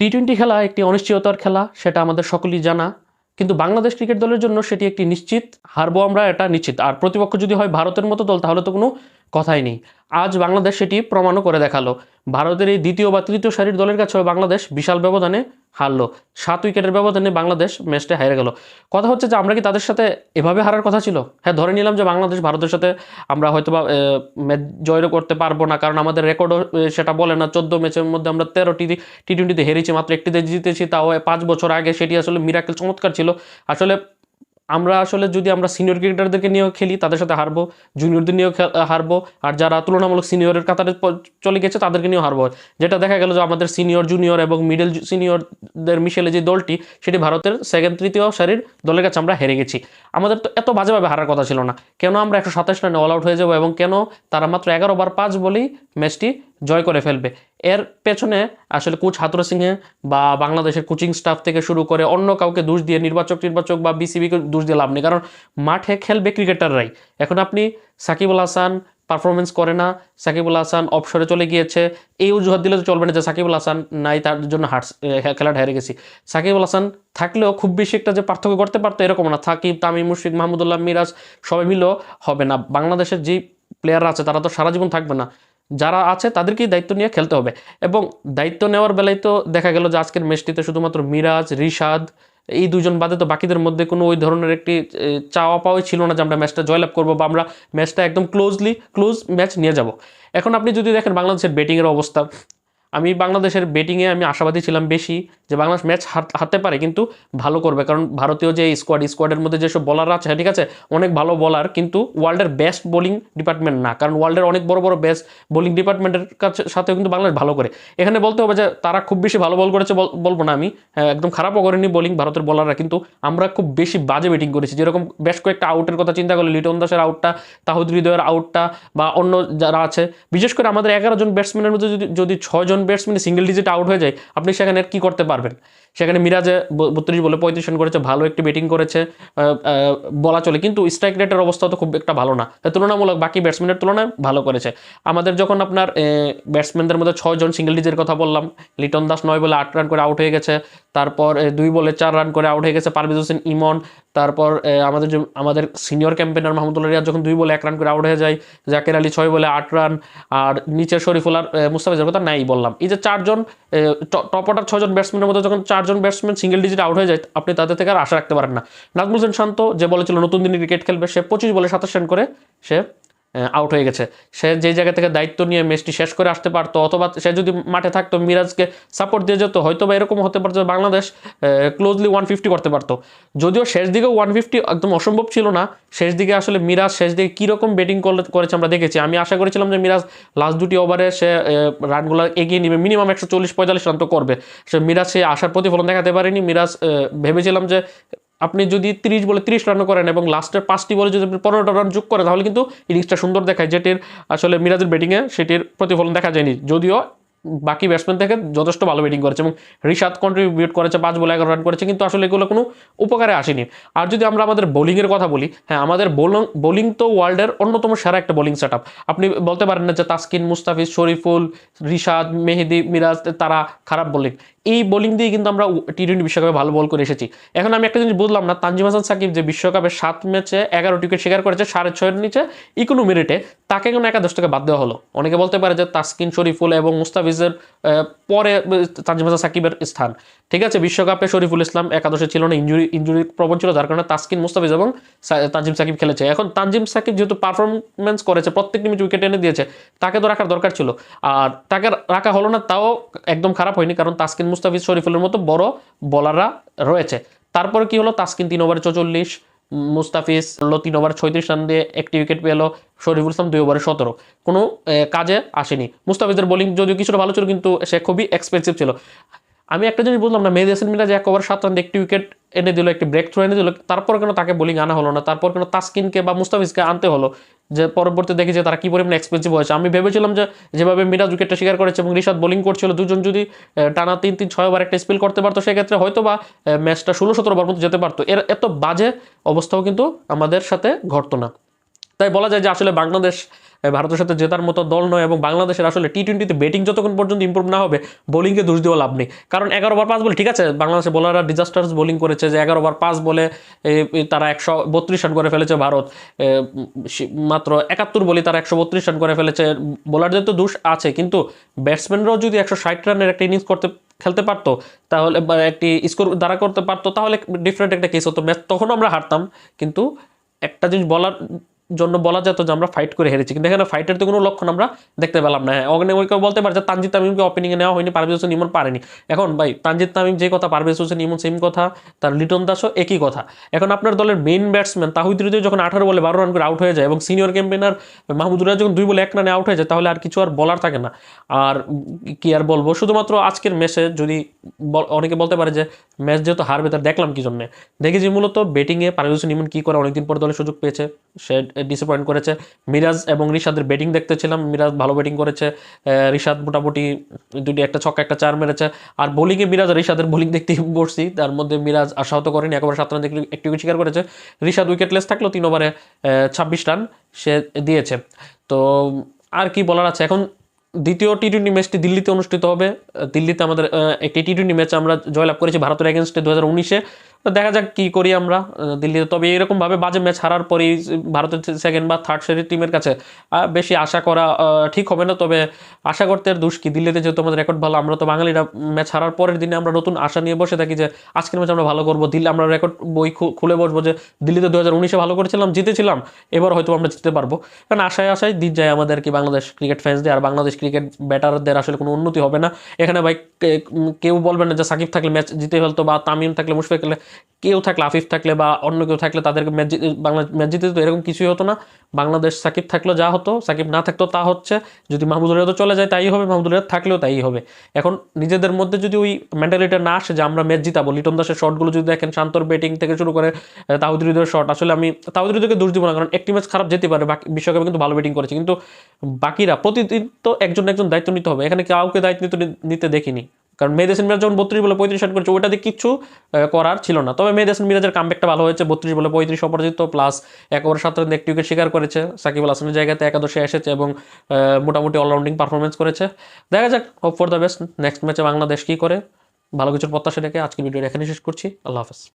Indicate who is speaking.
Speaker 1: T twenty খেলা একটি অনিশ্চয়তার খেলা, সেটা আমাদের সকলেই জানা। কিন্তু বাংলাদেশ ক্রিকেট দলের জন্য সেটি একটি নিশ্চিত, হারবো আমরা এটা নিশ্চিত। আর প্রতিপক্ষ যদি হয় ভারতের মতো দল, তাহলে তো কোনো কথাই নেই। আজ বাংলাদেশ সেটি প্রমাণও করে দেখাল। ভারতের এই দ্বিতীয় বা তৃতীয় সারির দলের কাছেও বাংলাদেশ বিশাল ব্যবধানে হারলো। সাত উইকেটের ব্যবধানে বাংলাদেশ ম্যাচটা হেরে গেল। কথা হচ্ছে যে আমরা কি তাদের সাথে এভাবে হারার কথা ছিল? হ্যাঁ ধরে নিলাম যে বাংলাদেশ ভারতের সাথে আমরা হয়তো বা ম্যাচ জয় করতে পারব না, কারণ আমাদের রেকর্ডও সেটা বলে না, চোদ্দ ম্যাচের মধ্যে আমরা তেরোটি টি টোয়েন্টিতে হেরেছি, মাত্র একটিতে জিতেছি, তাও পাঁচ বছর আগে সেটি আসলে মিরাকেল চমৎকার ছিল। আসলে আমরা আসলে যদি আমরা সিনিয়র ক্রিকেটারদেরকে নিয়েও খেলি, তাদের সাথে হারবো জুনিয়রদের নিয়েও হারবো, আর যারা তুলনামূলক সিনিয়রের কাতারে চলে গেছে, তাদেরকে নিয়েও হারবো। যেটা দেখা গেল যে আমাদের সিনিয়র জুনিয়র এবং মিডল সিনিয়রদের মিশেলে যে দলটি, সেটি ভারতের সেকেন্ড তৃতীয় সারির দলের কাছে আমরা হেরে গেছি। আমাদের তো এত বাজেভাবে হারার কথা ছিল না। কেন আমরা একশো সাতাশ রানে অল আউট হয়ে যাব এবং কেন তারা মাত্র এগারো বার পাঁচ বলেই ম্যাচটি জয় করে ফেলবে। এর পেছনে আসলে কোচ হাতুরা সিংহে বা বাংলাদেশের কোচিং স্টাফ থেকে শুরু করে অন্য কাউকে দোষ দিয়ে নির্বাচক নির্বাচক বা বিসিবিকে দোষ দিয়ে লাভ নেই। কারণ মাঠে খেলবে ক্রিকেটাররাই। এখন আপনি সাকিবুল হাসান পারফরমেন্স করে না, সাকিবুল হাসান অপসরে চলে গিয়েছে, এই অজুহাত দিলে তো চলবে না যে সাকিবুল হাসান নাই, তার জন্য হার্টস খেলাটা হেরে গেছি। সাকিবুল হাসান থাকলেও খুব বেশি একটা যে পার্থক্য করতে পারতো এরকম না। সাকিব, তামিম মুশফিক মাহমুদুল্লাহ, মিরাজ সবাই মিলেও হবে না। বাংলাদেশের যেই প্লেয়াররা আছে, তারা তো সারা জীবন থাকবে না। যারা আছে তাদেরকেই দায়িত্ব নিয়ে খেলতে হবে। এবং দায়িত্ব নেওয়ার বেলায় তো দেখা গেল যে আজকের ম্যাচটিতে শুধুমাত্র মিরাজ, রিশাদ, এই দুজন বাদে তো বাকিদের মধ্যে কোনো ওই ধরনের একটি চাওয়া পাওয়াই ছিল না যে আমরা ম্যাচটা জয়লাভ করব বা আমরা ম্যাচটা একদম ক্লোজলি ক্লোজ ম্যাচ নিয়ে যাব। এখন আপনি যদি দেখেন বাংলাদেশের ব্যাটিংয়ের অবস্থা আমি বাংলাদেশের ব্যাটিংয়ে আমি আশাবাদী ছিলাম বেশি যে বাংলাদেশ ম্যাচ হারতে পারে কিন্তু ভালো করবে। কারণ ভারতীয় যে স্কোয়াড স্কোয়াডের মধ্যে যেসব বলার আছে হ্যাঁ, ঠিক আছে অনেক ভালো বলার কিন্তু ওয়ার্ল্ডের বেস্ট বোলিং ডিপার্টমেন্ট না। কারণ ওয়ার্ল্ডের অনেক বড় বড় বেস্ট বোলিং ডিপার্টমেন্টের কাছে সাথেও কিন্তু বাংলাদেশ ভালো করে। এখানে বলতে হবে যে তারা খুব বেশি ভালো বল করেছে বল- বলব না আমি। হ্যাঁ, একদম খারাপও করেনি বোলিং ভারতের বলাররা কিন্তু আমরা খুব বেশি বাজে ব্যাটিং করেছি। যেরকম বেশ কয়েকটা আউটের কথা চিন্তা করলে লিটন দাসের আউটটা তাহুদ হৃদয়ের আউটটা বা অন্য যারা আছে বিশেষ করে আমাদের এগারো জন ব্যাটসম্যানের মধ্যে যদি যদি ছয়জন ব্যাটসম্যান সিঙ্গেল ডিজিট আউট হয়ে যায় আপনি সেখানে কি করতে পারবেন? সেখানে মিরাজে বত্রিশ বলে পঁয়ত্রিশ রান করেছে, ভালো একটি ব্যাটিং করেছে বলা চলে। কিন্তু স্ট্রাইক রেটের অবস্থা তো খুব একটা ভালো না। তুলনামূলক বাকি ব্যাটসম্যানের তুলনায় ভালো করেছে। আমাদের যখন আপনার ব্যাটসম্যানদের মধ্যে ছয়জন সিঙ্গেল ডিজের কথা বললাম, লিটন দাস নয় বলে আট রান করে আউট হয়ে গেছে, তারপর দুই বলে চার রান করে আউট হয়ে গেছে পারভেজ হোসেন ইমন, তারপর আমাদের যে, আমাদের সিনিয়র ক্যাম্পেনার মাহমুদুল্লাহ রিয়াদ যখন দুই বলে এক রান করে আউট হয়ে যায়, জাকের আলী ছয় বলে আট রান, আর নিচের শরীফুল আর মুস্তাফিজের কথা নাই বললাম। এই যে চারজন টপ অর্ডার ছজন ব্যাটসম্যানের মধ্যে যখন চারজন ব্যাটসম্যান সিঙ্গেল ডিজিট আউট হয়ে যায়, আপনি তাদের থেকে আর আশা রাখতে পারেন না। নাজমুল হোসেন শান্ত যে বলেছিল, নতুন দিনে ক্রিকেট খেলবে। সে পঁচিশ বলে সাতাশ রান করে, সে আউট হয়ে গেছে। সে যে জায়গা থেকে দায়িত্ব নিয়ে ম্যাচটি শেষ করে আসতে পারতো, অথবা সে যদি মাঠে থাকতো, মিরাজকে সাপোর্ট দিয়ে যেত হয়তো বা এরকম হতে পারতো বাংলাদেশ ক্লোজলি ওয়ান ফিফটি করতে পারতো। যদিও শেষ দিকেও ওয়ান ফিফটি একদম অসম্ভব ছিল না, শেষ দিকে আসলে মিরাজ শেষ দিকে কীরকম ব্যাটিং করেছে আমরা দেখেছি। আমি আশা করেছিলাম যে মিরাজ লাস্ট দুটি ওভারে সে রানগুলো এগিয়ে নিবে মিনিমাম একশো চল্লিশ পঁয়তাল্লিশ রান তো করবে। সে মিরাজ সে আশার প্রতিফলন দেখাতে পারেনি। মিরাজ ভেবেছিলাম যে আপনি যদি তিরিশ বলে তিরিশ রানও করেন এবং লাস্টের পাঁচটি বলে যদি আপনি পনেরোটা রান যোগ করেন, তাহলে কিন্তু ইনিংসটা সুন্দর দেখায়। যেটির আসলে মিরাজের ব্যাটিংয়ে সেটির প্রতিফলন দেখা যায়নি। যদিও বাকি ব্যাটসম্যান থেকে যথেষ্ট ভালো ব্যাটিং করেছে এবং রিশাদ কন্ট্রিবিউট করেছে, পাঁচ বলে এগারো রান করেছে, কিন্তু আসলে এগুলো কোনো উপকারে আসেনি। আর যদি আমরা আমাদের বোলিংয়ের কথা বলি হ্যাঁ আমাদের বোলিং বোলিং তো ওয়ার্ল্ডের অন্যতম সেরা একটা বোলিং সেট আপনি বলতে পারেন না যে তাসকিন, মুস্তাফিজ, শরীফুল, রিশাদ, মেহেদি, মিরাজ, তারা খারাপ বোলিং এই বোলিং দিয়ে কিন্তু আমরা টি টোয়েন্টি বিশ্বকাপে ভালো বল করে এসেছি। এখন আমি একটা জিনিস বুঝলাম না, তানজিম হাসান সাকিব যে বিশ্বকাপে সাত ম্যাচে এগারো উইকেট শিকার করেছে, সাড়ে ছয়ের নিচে ইকোনো মেরিটে, তাকে কেন একাদশ থেকে বাদ দেওয়া হলো? অনেকে বলতে পারে যে তাসকিন শরীফুল এবং মুস্তাফিজের পরে তানজিম হাসান সাকিবের স্থান। ঠিক আছে, বিশ্বকাপে শরীফুল ইসলাম একাদশে ছিল না ইঞ্জুরি ইঞ্জুরি প্রবণ ছিল, যার কারণে তাসকিন, মুস্তাফিজ এবং তানজিম সাকিব খেলেছে। এখন তানজিম সাকিব যেহেতু পারফরমেন্স করেছে প্রত্যেকটি ম্যাচ উইকেট এনে দিয়েছে, তাকে তো রাখার দরকার ছিল। আর তাকে রাখা হলো না, তাও একদম খারাপ হয়নি, কারণ তাসকিন মুস্তাফিজ শরীফুলের মতো বড় বলাররা রয়েছে। তারপরে কি হলো? তাস্কিন তিন ওভারে চৌচল্লিশ, মুস্তাফিজ হলো তিন ওভার ছয়ত্রিশ রান দিয়ে একটি উইকেট পেল শরীফুল ইসলাম, দুই ওভারে সতেরো। কোনো কাজে আসেনি। মুস্তাফিজের বোলিং যদিও কিছুটা ভালো ছিল, কিন্তু সে খুবই এক্সপেন্সিভ ছিল। আমি একটা জিনিস বুঝলাম না, মেহেদি হাসান মিরাজ এক ওভার সাত রান একটি উইকেট এনে দিল, একটি ব্রেক থ্রু এনে দিল, তারপর কেন তাকে বোলিং আনা হলো না? তারপর কেন তাসকিনকে বা মুস্তাফিজকে আনতে হলো? যে পরবর্তী দেখি যে তারা কী পরিমাণে এক্সপেন্সিভ হয়েছে। আমি ভেবেছিলাম যে যেভাবে মিরাজ উইকেটটা শিকার করেছে এবং রিশাদ বোলিং করছিল, দুজন যদি টানা তিন তিন, ছয় ওভার একটা স্পেল করতে পারতো, সেক্ষেত্রে হয়তো বা ম্যাচটা ষোলো, সতেরো ওভার মতো যেতে পারতো। এর এত বাজে অবস্থাও কিন্তু আমাদের সাথে ঘটতো না। তাই বলা যায় যে আসলে বাংলাদেশ ভারতের সাথে জেতার মতো দল নয় এবং বাংলাদেশের আসলে টি টোয়েন্টিতে ব্যাটিং যতক্ষণ পর্যন্ত ইম্প্রুভ না হবে বোলিংকে দোষ দেওয়া লাভ নেই। কারণ এগারো ওভার পাঁচ বলে ঠিক আছে, বাংলাদেশের বোলাররা ডিজাস্টার্স বোলিং করেছে যে এগারো ওভার পাঁচ বলে তারা একশো বত্রিশ রান করে ফেলেছে ভারত। মাত্র একাত্তর বলে তারা একশো বত্রিশ রান করে ফেলেছে। বোলারদের তো দোষ আছে, কিন্তু ব্যাটসম্যানরাও যদি একশো ষাট রানের একটা ইনিংস করতে, খেলতে পারতো, তাহলে একটি স্কোর দ্বারা করতে পারতো, তাহলে ডিফারেন্ট একটা কেস হতো। ম্যাচ তখন আমরা হারতাম, কিন্তু একটা জিনিস বলার জন্য বলা যেত যে আমরা ফাইট করে হেরেছি। কিন্তু এখানে ফাইটের তো কোনো লক্ষণ আমরা দেখতে পেলাম না। হ্যাঁ অগ্নে ওই কেউ বলতে পারে যে তানজিদ তামিমকে ওপেনিংয়ে নেওয়া হয়নি, পারভেজ হোসেন, ইমন পারেনি। এখন ভাই, তানজিদ তামিম যে কথা, পারভেজ হোসেন, ইমন সেম কথা, তার লিটন দাসও একই কথা। এখন আপনার দলের মেইন ব্যাটসম্যান তাহিদ হৃদয় যখন আঠারো বলে বারো রান করে আউট হয়ে যায় এবং সিনিয়র ক্যাম্পেনার মাহমুদুল্লাহ যখন দুই বলে এক রানে আউট হয়ে যায়, তাহলে আর কিছু আর বলার থাকে না। আর কি আর বলব? শুধুমাত্র আজকের ম্যাচে যদি অনেকে বলতে পারে যে ম্যাচ যেহেতু হারবে, তার দেখলাম কি জন্য। দেখেছি মূলত ব্যাটিংয়ে পারভেজ ইমন কী করে অনেকদিন পর দলে সুযোগ পেয়েছে, সে ডিসঅ্যাপয়েন্ট করেছে। মিরাজ এবং রিশাদের ব্যাটিং দেখতেছিলাম, মিরাজ ভালো ব্যাটিং করেছে রিশাদ মোটামুটি দুটি একটা ছক্কা একটা চার মেরেছে। আর বোলিংয়ে মিরাজ আর রিশাদের বোলিং দেখতে বসছি, তার মধ্যে মিরাজ আশাহত করেনি, একেবারে সাত রান একটু স্বীকার করেছে। রিশাদ উইকেটলেস থাকলেও তিন ওভারে ছাব্বিশ রান সে দিয়েছে। তো, আর কি বলার আছে? এখন দ্বিতীয় টি টোয়েন্টি ম্যাচটি দিল্লিতে অনুষ্ঠিত হবে। দিল্লিতে আমাদের একটি টি টোয়েন্টি ম্যাচ আমরা জয়লাভ করেছি ভারতের এগেনস্টে দু হাজার উনিশে। দেখা যাক কি করি আমরা দিল্লিতে। তবে এরকমভাবে বাজে ম্যাচ হারার পরেই ভারতের সেকেন্ড বা থার্ড সারির টিমের কাছে বেশি আশা করা ঠিক হবে না। তবে আশা করতে আর দুষ কি? দিল্লিতে যেহেতু আমাদের রেকর্ড ভালো, আমরা তো বাঙালিরা ম্যাচ হারার পরের দিনে আমরা নতুন আশা নিয়ে বসে থাকি যে আজকের ম্যাচ আমরা ভালো করব। দিল্লি আমরা রেকর্ড বই খুলে বসবো যে দিল্লিতে দু হাজার উনিশে ভালো করেছিলাম, জিতেছিলাম, এবার হয়তো আমরা জিততে পারব। কারণ আশায় আশায় দিন যায় আমাদের কি বাংলাদেশ ক্রিকেট ফ্যান্সদের আর বাংলাদেশ ক্রিকেট ব্যাটারদের আসলে কোনো উন্নতি হবে না। এখানে ভাই কেউ বলবেন না যে সাকিব থাকলে ম্যাচ জিতে ফেলতো বা তামিম থাকলে মুশফিক কেউ থাকলে, আফিফ থাকলে বা অন্য কেউ থাকলে তাদেরকে ম্যাচ বাংলা ম্যাচ জিতে দিত, এরকম কিছুই হতো না। বাংলাদেশ সাকিব থাকলে যা হতো, সাকিব না থাকতো তা হচ্ছে, যদি মাহমুদুল রেহাদ চলে যায় তাই হবে, মাহমুদুল রেহাদ থাকলেও তাই হবে। এখন নিজেদের মধ্যে যদি ওই মেন্টালিটি না আসে যে আমরা ম্যাচ জিতাবো লিটন দাসের শটগুলো যদি দেখেন, শান্তর ব্যাটিং থেকে শুরু করে তাহুদ হৃদয়ের শট আসলে আমি তাহুদ হৃদয়কে দোষ দিব না, কারণ একটি ম্যাচ খারাপ যেতে পারে, বাকি, বিশ্বকাপে কিন্তু ভালো ব্যাটিং করেছে। কিন্তু বাকিরা, প্রতিদিন তো একজন একজন দায়িত্ব নিতে হবে। এখানে কাউকে দায়িত্ব নিতে দেখিনি। কারণ মেহেদেসিন মিরাজ যখন বত্রিশ বলে পঁয়ত্রিশ রান করেছে কিচ্ছু কিছু করার ছিল না। তবে মেহেদেসিন মিরাজের কামব্যাকটা ভালো হয়েছে, বত্রিশ বলে পঁয়ত্রিশ অপরাজিত প্লাস এক ওভার সাত রান একটি উইকেট শিকার করেছে। সাকিব আল হাসানের জায়গাতে একাদশে এসেছে এবং মোটামুটি অলরাউন্ডিং পারফরমেন্স করেছে। দেখা যাক hope for the best next ম্যাচে বাংলাদেশ কী করে, ভালো কিছুর প্রত্যাশা রেখে আজকের ভিডিও এখানে শেষ করছি। আল্লাহ হাফেজ।